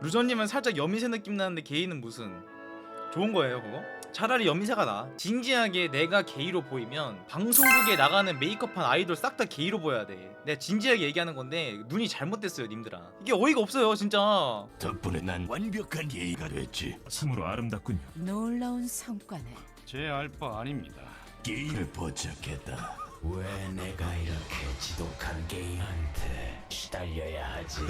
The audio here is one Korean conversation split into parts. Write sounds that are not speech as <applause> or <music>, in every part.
루저님은 살짝 여미새 느낌 나는데 게이는 무슨 좋은 거예요 그거? 차라리 여미새가 나 진지하게 내가 게이로 보이면 방송국에 나가는 메이크업한 아이돌 싹 다 게이로 보여야 돼 내가 진지하게 얘기하는 건데 눈이 잘못됐어요 님들아 이게 어이가 없어요 진짜 덕분에 난 완벽한 예의가 됐지. 참으로 아름답군요. 놀라운 성과네. 제 알바 아닙니다. 게이를 포착했다. 왜 내가 이렇게 지독한 게임한테 시달려야 하지?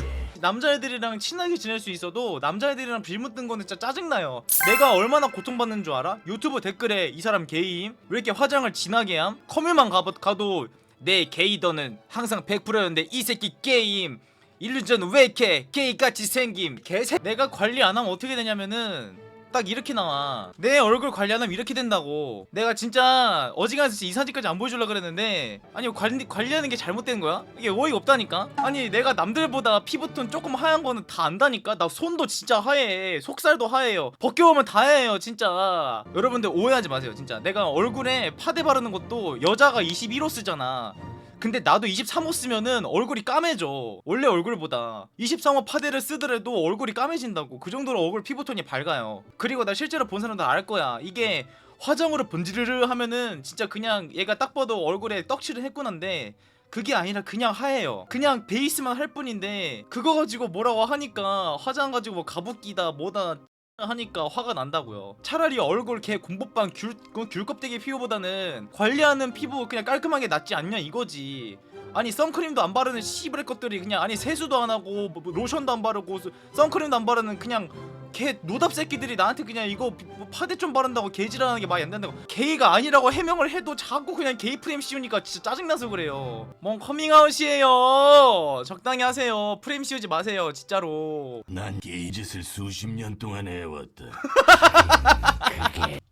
남자애들이랑 친하게 지낼 수 있어도 남자애들이랑 빌붙는 거는 진짜 짜증나요 내가 얼마나 고통받는 줄 알아? 유튜브 댓글에 이 사람 게이임? 왜 이렇게 화장을 진하게 함? 커뮤만 가도, 가도 내 게이더는 항상 100%였는데 이 새끼 게임 일루전 왜 이렇게 게이같이 생김 개새 내가 관리 안 하면 어떻게 되냐면은 딱 이렇게 나와. 내 얼굴 관리 안 하면 이렇게 된다고. 내가 진짜 어지간해서 이 사진까지 안 보여주려고 그랬는데 아니 관리, 관리하는 게 잘못된 거야? 이게 어이가 없다니까? 아니 내가 남들보다 피부톤 조금 하얀 거는 다 안다니까? 나 손도 진짜 하얘. 속살도 하얘요. 벗겨보면 다 하얘요 진짜. 여러분들 오해하지 마세요 진짜. 내가 얼굴에 파데 바르는 것도 여자가 21호 쓰잖아 근데 나도 23호 쓰면은 얼굴이 까매져. 원래 얼굴보다. 23호 파데를 쓰더라도 얼굴이 까매진다고. 그 정도로 얼굴 피부톤이 밝아요. 그리고 나 실제로 본 사람들 알 거야. 이게 화장으로 번지르르 하면은 진짜 그냥 얘가 딱 봐도 얼굴에 떡칠을 했구나인데 그게 아니라 그냥 하얘요. 그냥 베이스만 할 뿐인데 그거 가지고 뭐라고 하니까 화장 가지고 뭐 가부끼다 뭐다 하니까 화가 난다고요. 차라리 얼굴 개 공복방 귤, 그 귤껍데기 피부보다는 관리하는 피부 그냥 깔끔하게 낫지 않냐 이거지. 아니 선크림도 안 바르는 씨부레 것들이 그냥 아니 세수도 안 하고 뭐, 뭐 로션도 안 바르고 수- 선크림도 안 바르는 그냥 개 노답 새끼들이 나한테 그냥 이거 비- 뭐 파데 좀 바른다고 개지랄하는 게 말이 안 된다고. 게이가 아니라고 해명을 해도 자꾸 그냥 게이 프레임 씌우니까 진짜 짜증나서 그래요. 뭔 커밍아웃이에요. 적당히 하세요. 프레임 씌우지 마세요 진짜로. 난 게이 짓을 수십 년 동안 해왔다. <laughs>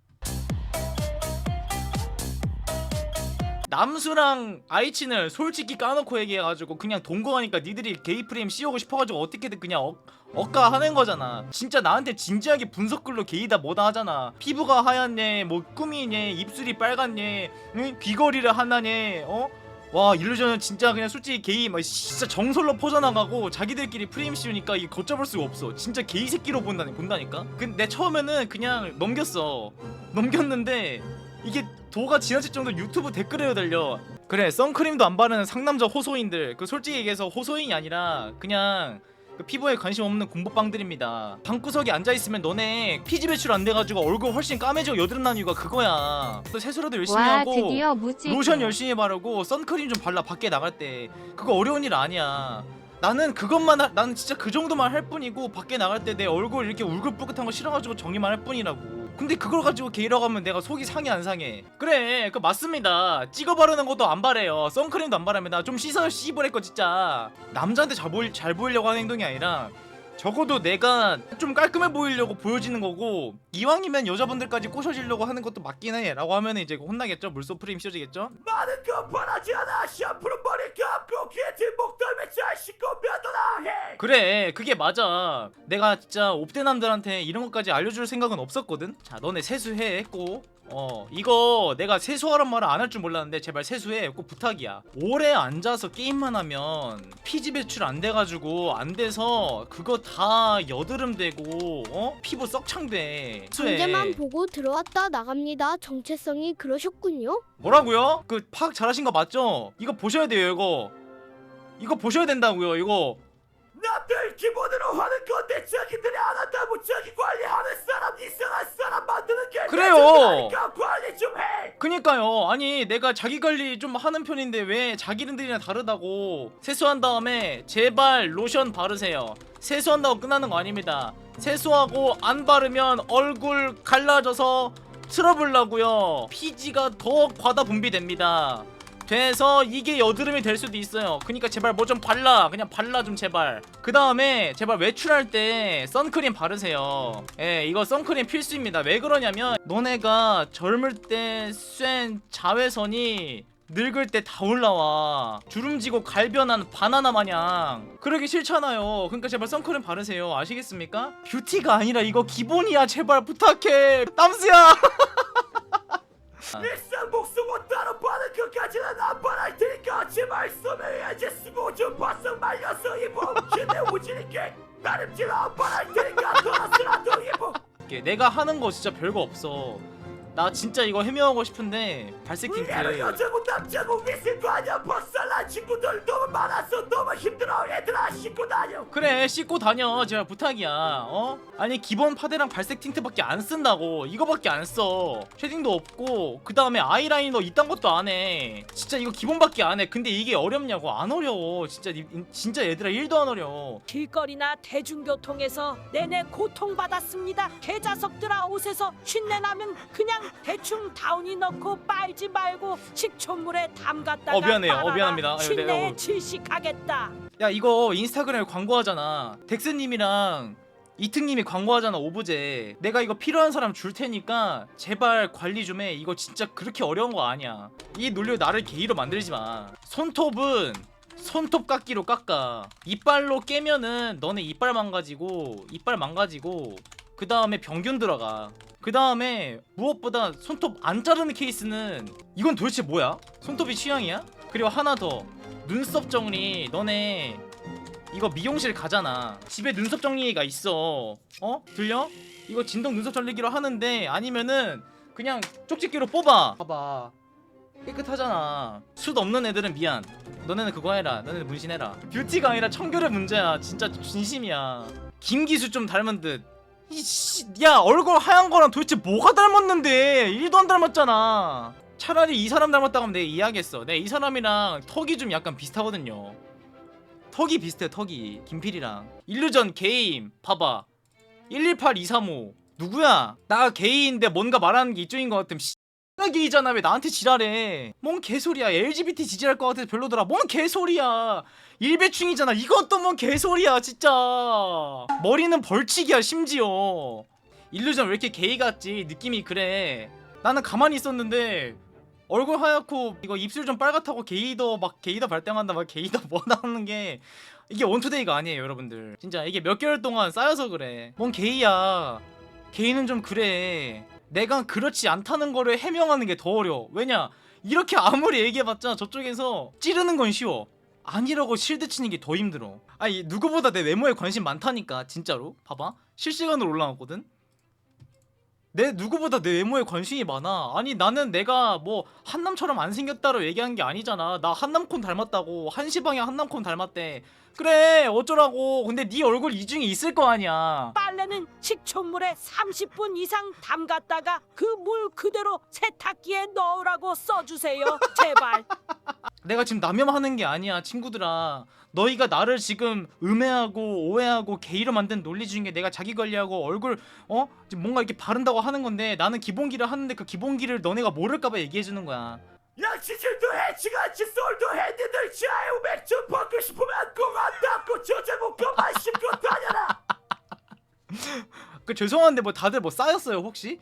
남수랑 아이친을 솔직히 까놓고 얘기해가지고 그냥 동거하니까 니들이 게이 프레임 씌우고 싶어가지고 어떻게든 그냥 억, 억가하는 거잖아. 진짜 나한테 진지하게 분석글로 게이다 뭐다 하잖아. 피부가 하얗네 뭐 꿈이네 입술이 빨갛네 응? 귀걸이를 하나네 어? 와 일루전은 진짜 그냥 솔직히 게이 막 진짜 정설로 퍼져나가고 자기들끼리 프레임 씌우니까 이게 걷잡을 수가 없어. 진짜 게이 새끼로 본다니 본다니까? 근데 처음에는 그냥 넘겼어. 넘겼는데 이게 도가 지나칠 정도 유튜브 댓글에 달려. 그래 선크림도 안 바르는 상남자 호소인들. 그 솔직히 얘기해서 호소인이 아니라 그냥 그 피부에 관심 없는 공부빵들입니다. 방구석에 앉아 있으면 너네 피지 배출 안 돼가지고 얼굴 훨씬 까매지고 여드름 나는 이유가 그거야. 또 세수라도 열심히 와 하고 드디어 무지 로션 열심히 바르고 선크림 좀 발라 밖에 나갈 때. 그거 어려운 일 아니야. 나는 그것만 하, 나는 진짜 그 정도만 할 뿐이고 밖에 나갈 때 내 얼굴 이렇게 울긋불긋한 거 싫어가지고 정리만 할 뿐이라고 근데 그걸 가지고 게이라고 하면 내가 속이 상해 안 상해? 그래 그 맞습니다. 찍어 바르는 것도 안 바래요. 선크림도 안 바릅니다. 좀 씻어요 씨부레 거 진짜. 남자한테 잘, 보이, 잘 보이려고 하는 행동이 아니라 적어도 내가 좀 깔끔해 보이려고 보여지는 거고 이왕이면 여자분들까지 꼬셔지려고 하는 것도 맞긴 해. 라고 하면 이제 혼나겠죠? 물소 프레임 씌워지겠죠? 많은 건 바라지 않아. 샴푸는 머리 감고 귀에 목덜미 잘 씻고 면도나! 해. 그래 그게 맞아. 내가 진짜 옵대남들한테 이런 것까지 알려줄 생각은 없었거든? 자 너네 세수해 꼭 어 이거 내가 세수하란 말을 안 할 줄 몰랐는데 제발 세수해 꼭 부탁이야 오래 앉아서 게임만 하면 피지 배출 안 돼가지고 안 돼서 그거 다 여드름 되고 어 피부 썩창돼. 강제만 보고 들어왔다 나갑니다. 정체성이 그러셨군요. 뭐라고요? 그 파악 잘하신 거 맞죠? 이거 보셔야 돼요 이거 이거 보셔야 된다고요 이거 남들 기본으로 하는 건데 자기들이 안 한다고 자기 관리하는 사람 이상한 사람 만드는 게 그래요. 관리 좀 해. 그니까요. 아니 내가 자기 관리 좀 하는 편인데 왜 자기들이랑 다르다고 세수한 다음에 제발 로션 바르세요. 세수한다고 끝나는 거 아닙니다. 세수하고 안 바르면 얼굴 갈라져서 트러블 나고요. 피지가 더 과다 분비됩니다. 돼서 이게 여드름이 될 수도 있어요. 그니까 제발 뭐 좀 발라. 그냥 발라 좀 제발. 그 다음에 제발 외출할 때 선크림 바르세요. 예, 이거 선크림 필수입니다. 왜 그러냐면 너네가 젊을 때 쐰 자외선이 늙을 때 다 올라와 주름지고 갈변한 바나나 마냥 그러기 싫잖아요 그러니까 제발 선크림 바르세요 아시겠습니까? 뷰티가 아니라 이거 기본이야 제발 부탁해 땀스야 <laughs> Nie chcę 목su motoru, panu kokacie na aparat, tylko trzymaj sumę, jedzie z młodzią pasą, mają sobie bomczynę, 우지니까 나름 지나 aparat, tylko 돌아서라도 예뻐. 이게 내가 하는 거 진짜 별거 없어. 나 진짜 이거 해명하고 싶은데 발색 킹크. 우리는 여자고 남자고 미신도 아니야, 박살난 친구들 너무 많아서 힘들어 얘들아 씻고 다녀 그래 씻고 다녀 제발 부탁이야 어? 아니 기본 파데랑 발색 틴트밖에 안 쓴다고 이거밖에 안써 쉐딩도 없고 그 다음에 아이라이너 이딴 것도 안해 진짜 이거 기본밖에 안해 근데 이게 어렵냐고 안 어려워 진짜 니- 진짜 얘들아 1도 안 어려워 길거리나 대중교통에서 내내 고통받았습니다. 개자석들아 옷에서 쉰내 나면 그냥 대충 다운이 넣고 빨지 말고 식초물에 담갔다가 어, 미안해요. 어, 빨아라. 미안합니다. 아유, 쉰내에 내가 뭐- 질식하겠다. 야 이거 인스타그램에 광고하잖아. 덱스님이랑 이특님이 광고하잖아 오브제. 내가 이거 필요한 사람 줄 테니까 제발 관리 좀 해. 이거 진짜 그렇게 어려운 거 아니야. 이 논리로 나를 게이로 만들지 마. 손톱은 손톱 깎기로 깎아. 이빨로 깨면은 너네 이빨 망가지고 이빨 망가지고 그 다음에 병균 들어가. 그 다음에 무엇보다 손톱 안 자르는 케이스는 이건 도대체 뭐야? 손톱이 취향이야? 그리고 하나 더 눈썹 정리. 너네 이거 미용실 가잖아. 집에 눈썹 정리기가 있어. 어? 들려? 이거 진동 눈썹 정리기로 하는데 아니면은 그냥 쪽집게로 뽑아. 봐봐. 깨끗하잖아. 숱 없는 애들은 미안. 너네는 그거 해라. 너네는 문신해라. 뷰티가 아니라 청결의 문제야. 진짜 진심이야. 김기수 좀 닮은 듯. 이씨 야 얼굴 하얀 거랑 도대체 뭐가 닮았는데? 1도 안 닮았잖아 차라리 이 사람 닮았다고 하면 내가 이해하겠어. 내가 이 사람이랑 턱이 좀 약간 비슷하거든요. 턱이 비슷해 턱이. 김필이랑. 일루전 게임 봐봐. 118235 누구야? 나 게이인데 뭔가 말하는 게 이쪽인 것 같음. 나 게이잖아. 왜 나한테 지랄해? 뭔 개소리야. LGBT 지지할 것 같아서 별로더라. 뭔 개소리야. 일배충이잖아. 또뭔 개소리야 진짜. 머리는 벌칙이야 심지어. 일루전 왜 이렇게 게이 같지? 느낌이 그래. 나는 가만히 있었는데 얼굴 하얗고 이거 입술 좀 빨갛다고 게이더 막 게이더 발동한다 막 게이더 <laughs> 뭐 나오는 게 이게 원투데이가 아니에요 여러분들. 진짜 이게 몇 개월 동안 쌓여서 그래. 뭔 게이야. 게이는 좀 그래. 내가 그렇지 않다는 거를 해명하는 게 더 어려워. 왜냐? 이렇게 아무리 얘기해봤자 저쪽에서 찌르는 건 쉬워. 아니라고 실드 치는 게 더 힘들어. 아니 누구보다 내 외모에 관심 많다니까 진짜로. 봐봐. 실시간으로 올라왔거든 내 누구보다 내 외모에 관심이 많아. 아니 나는 내가 뭐 한남처럼 안 생겼다로 얘기한 게 아니잖아. 나 한남콘 닮았다고. 한시방에 한남콘 닮았대. 그래 어쩌라고. 근데 네 얼굴 이 중에 있을 거 아니야. 빨래는 식초물에 30분 이상 담갔다가 그 물 그대로 세탁기에 넣으라고 써주세요. 제발. <laughs> 내가 지금 남염하는 게 아니야 친구들아. 너희가 나를 지금 음해하고 오해하고 게이로 만든 논리 중에 내가 자기 관리하고 얼굴 어 지금 뭔가 이렇게 바른다고 하는 건데 나는 기본기를 하는데 그 기본기를 너네가 모를까봐 얘기해 주는 거야. 양치질도 해 지같이 해 니들 자유 맥주 먹고 싶으면 그만 닫고 저제목 그만 씹고 다녀라 그 죄송한데 뭐 다들 뭐 쌓였어요 혹시?